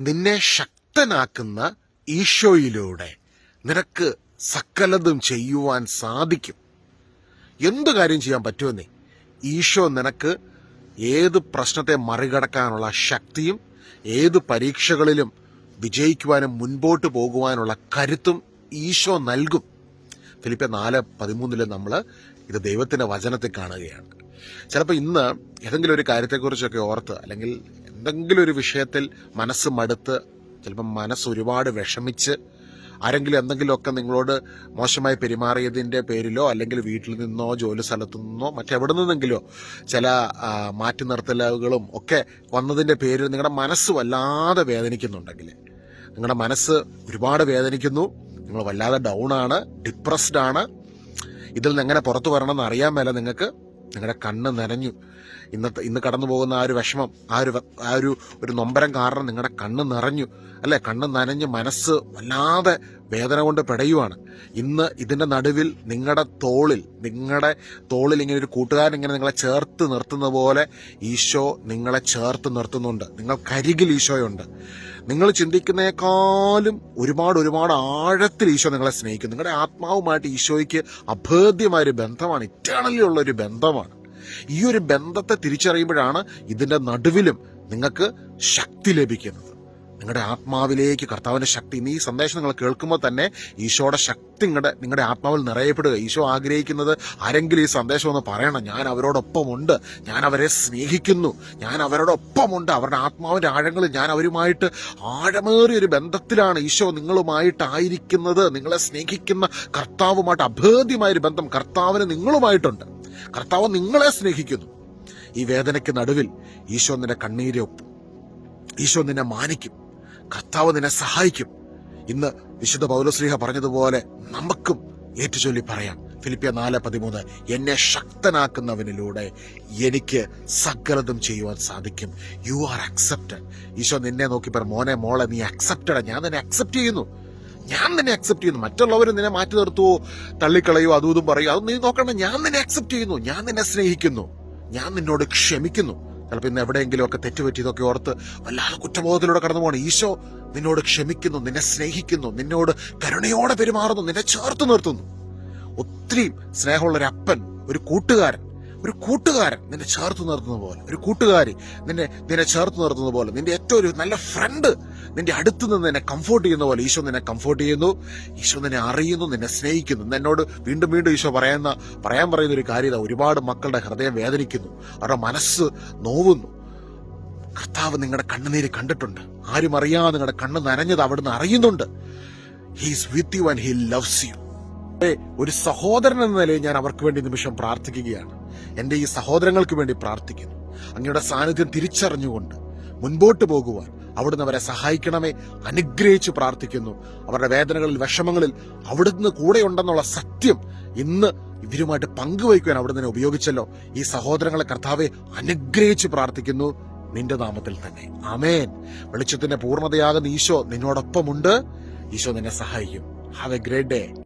നിന്നെ ശക്തനാക്കുന്ന ഈശോയിലൂടെ നിനക്ക് സകലതും ചെയ്യുവാൻ സാധിക്കും. എന്തു കാര്യം ചെയ്യാൻ പറ്റുമെന്നേ ഈശോ നിനക്ക് ഏത് പ്രശ്നത്തെ മറികടക്കാനുള്ള ശക്തിയും ഏത് പരീക്ഷകളിലും വിജയിക്കുവാനും മുൻപോട്ട് പോകുവാനുള്ള കരുത്തും ഈശോ നൽകും. ഫിലിപ്പ നാല് പതിമൂന്നിൽ നമ്മൾ ഇത് ദൈവത്തിന്റെ വചനത്തിൽ കാണുകയാണ്. ചിലപ്പോൾ ഇന്ന് ഏതെങ്കിലും ഒരു കാര്യത്തെക്കുറിച്ചൊക്കെ ഓർത്ത് അല്ലെങ്കിൽ എന്തെങ്കിലും ഒരു വിഷയത്തിൽ മനസ്സ് മടുത്ത് ചിലപ്പം മനസ്സ് ഒരുപാട് വിഷമിച്ച് ആരെങ്കിലും എന്തെങ്കിലുമൊക്കെ നിങ്ങളോട് മോശമായി പെരുമാറിയതിന്റെ പേരിലോ അല്ലെങ്കിൽ വീട്ടിൽ നിന്നോ ജോലി സ്ഥലത്തു നിന്നോ മറ്റെവിടെ നിന്നെങ്കിലോ ചില മാറ്റി നിർത്തലുകളും ഒക്കെ വന്നതിന്റെ പേരിൽ നിങ്ങളുടെ മനസ്സ് വല്ലാതെ വേദനിക്കുന്നുണ്ടെങ്കിൽ നിങ്ങളുടെ മനസ്സ് ഒരുപാട് വേദനിക്കുന്നു നിങ്ങൾ വല്ലാതെ ഡൗൺ ആണ് ഡിപ്രസ്ഡ് ആണ്. ഇതിൽ നിന്ന് എങ്ങനെ പുറത്തു വരണമെന്ന് അറിയാൻ മേല നിങ്ങൾക്ക്. നിങ്ങളുടെ കണ്ണ് നനഞ്ഞു. ഇന്നത്തെ ഇന്ന് കടന്നു പോകുന്ന ആ ഒരു വിഷമം ആ ഒരു ആ ഒരു ഒരു നൊമ്പരം കാരണം നിങ്ങളുടെ കണ്ണ് നിറഞ്ഞു. അല്ലേ? കണ്ണ് നനഞ്ഞ് മനസ്സ് വല്ലാതെ വേദന കൊണ്ട് പിടയുവാണ്. ഇന്ന് ഇതിന്റെ നടുവിൽ നിങ്ങളുടെ തോളിൽ നിങ്ങളുടെ തോളിൽ ഇങ്ങനെ ഒരു കൂട്ടുകാരൻ ഇങ്ങനെ നിങ്ങളെ ചേർത്ത് നിർത്തുന്ന പോലെ ഈശോ നിങ്ങളെ ചേർത്ത് നിർത്തുന്നുണ്ട്. നിങ്ങൾക്കരികിൽ ഈശോയുണ്ട്. നിങ്ങൾ ചിന്തിക്കുന്നേക്കാളും ഒരുപാട് ഒരുപാട് ആഴത്തിൽ ഈശോ നിങ്ങളെ സ്നേഹിക്കും. നിങ്ങളുടെ ആത്മാവുമായിട്ട് ഈശോയ്ക്ക് അഭേദ്യമായ ഒരു ബന്ധമാണ് ഇറ്റേണലി ഉള്ള ഒരു ബന്ധമാണ്. ഈ ഒരു ബന്ധത്തെ തിരിച്ചറിയുമ്പോഴാണ് ഇതിന്റെ നടുവിലും നിങ്ങൾക്ക് ശക്തി ലഭിക്കുന്നത്. നിങ്ങളുടെ ആത്മാവിലേക്ക് കർത്താവിന്റെ ശക്തി. ഈ സന്ദേശം നിങ്ങൾ കേൾക്കുമ്പോൾ തന്നെ ഈശോയുടെ ശക്തി നിങ്ങളുടെ നിങ്ങളുടെ ആത്മാവിൽ നിറയപ്പെടുക. ഈശോ ആഗ്രഹിക്കുന്നത് ആരെങ്കിലും ഈ സന്ദേശം ഒന്ന് പറയണം. ഞാൻ അവരോടൊപ്പമുണ്ട്. ഞാൻ അവരെ സ്നേഹിക്കുന്നു. ഞാൻ അവരോടൊപ്പമുണ്ട്. അവരുടെ ആത്മാവിന്റെ ആഴങ്ങളിൽ ഞാൻ അവരുമായിട്ട് ആഴമേറിയ ഒരു ബന്ധത്തിലാണ് ഈശോ നിങ്ങളുമായിട്ടായിരിക്കുന്നത്. നിങ്ങളെ സ്നേഹിക്കുന്ന കർത്താവുമായിട്ട് അഭേദ്യമായ ഒരു ബന്ധം കർത്താവിന് നിങ്ങളുമായിട്ടുണ്ട്. കർത്താവ് നിങ്ങളെ സ്നേഹിക്കുന്നു. ഈ വേദനയ്ക്ക് നടുവിൽ ഈശോ നിന്റെ കണ്ണീരെ ഒപ്പും. ഈശോ നിന്നെ മാനിക്കും. കർത്താവ് നിന്നെ സഹായിക്കും. ഇന്ന് വിശുദ്ധ പൗലശ്രീഹ പറഞ്ഞതുപോലെ നമുക്കും ഏറ്റുചൊല്ലി പറയാം. ഫിലിപ്പിയ നാല് പതിമൂന്ന് എന്നെ ശക്തനാക്കുന്നവനിലൂടെ എനിക്ക് സകലതും ചെയ്യുവാൻ സാധിക്കും. യു ആർ അക്സെപ്റ്റഡ് ഈശോ നിന്നെ നോക്കി പറ മോനെ മോളെ നീ അക്സെപ്റ്റഡ് ഞാൻ നിന്നെ അക്സെപ്റ്റ് ചെയ്യുന്നു. ഞാൻ നിന്നെ അക്സെപ്റ്റ് ചെയ്യുന്നു. മറ്റുള്ളവർ നിന്നെ മാറ്റി നിർത്തുവോ? തള്ളിക്കളയോ അതും ഇതും പറയോ. അത് നീ നോക്കണ്ട. ഞാൻ നിന്നെ അക്സെപ്റ്റ് ചെയ്യുന്നു. ഞാൻ നിന്നെ സ്നേഹിക്കുന്നു. ഞാൻ നിന്നോട് ക്ഷമിക്കുന്നു. ചിലപ്പോൾ ഇന്ന് ഒക്കെ തെറ്റുപറ്റിയതൊക്കെ ഓർത്ത് വല്ലാതെ കുറ്റബോധത്തിലൂടെ കടന്നു പോകണം ഈശോ നിന്നോട് ക്ഷമിക്കുന്നു നിന്നെ സ്നേഹിക്കുന്നു നിന്നോട് കരുണയോടെ പെരുമാറുന്നു നിന്നെ ചേർത്ത് നിർത്തുന്നു. ഒത്തിരി സ്നേഹമുള്ള ഒരു അപ്പൻ ഒരു കൂട്ടുകാരൻ ഒരു കൂട്ടുകാരൻ നിന്നെ ചേർത്ത് നിർത്തുന്ന പോലെ ഒരു കൂട്ടുകാരി നിന്നെ നിന്നെ ചേർത്ത് നിർത്തുന്ന പോലെ നിന്റെ ഏറ്റവും ഒരു നല്ല ഫ്രണ്ട് നിന്റെ അടുത്ത് നിന്ന് നിന്നെ കംഫോർട്ട് ചെയ്യുന്ന പോലെ ഈശോ നിന്നെ കംഫോർട്ട് ചെയ്യുന്നു ഈശോ നിന്നെ അറിയുന്നു നിന്നെ സ്നേഹിക്കുന്നു. എന്നോട് വീണ്ടും വീണ്ടും ഈശോ പറയുന്ന പറയാൻ പറയുന്ന ഒരു കാര്യത ഒരുപാട് മക്കളുടെ ഹൃദയം വേദനിക്കുന്നു അവരുടെ മനസ്സ് നോവുന്നു. കർത്താവ് നിങ്ങളുടെ കണ്ണുനീര് കണ്ടിട്ടുണ്ട്. ആരും അറിയാതെ നിങ്ങളുടെ കണ്ണ് നനഞ്ഞത് അവിടുന്ന് അറിയുന്നുണ്ട്. He's with you and he loves you ഒരു സഹോദരൻ എന്ന നിലയിൽ ഞാൻ അവർക്ക് വേണ്ടി നിമിഷം പ്രാർത്ഥിക്കുകയാണ്. എന്റെ ഈ സഹോദരങ്ങൾക്ക് വേണ്ടി പ്രാർത്ഥിക്കുന്നു. അങ്ങയുടെ സാന്നിധ്യം തിരിച്ചറിഞ്ഞുകൊണ്ട് മുൻപോട്ട് പോകുവാൻ അവിടുന്ന് അവരെ സഹായിക്കണമേ. അനുഗ്രഹിച്ച് പ്രാർത്ഥിക്കുന്നു. അവരുടെ വേദനകളിൽ വിഷമങ്ങളിൽ അവിടുന്ന് കൂടെയുണ്ടെന്നുള്ള സത്യം ഇന്ന് ഇവരുമായിട്ട് പങ്കുവയ്ക്കുവാൻ അവിടുന്ന് ഉപയോഗിച്ചല്ലോ. ഈ സഹോദരങ്ങളെ കർത്താവെ അനുഗ്രഹിച്ച് പ്രാർത്ഥിക്കുന്നു. നിന്റെ നാമത്തിൽ തന്നെ. അമേൻ വെളിച്ചത്തിന്റെ പൂർണതയാകുന്ന ഈശോ നിന്നോടൊപ്പമുണ്ട്. ഈശോ നിന്നെ സഹായിക്കും. Have A great day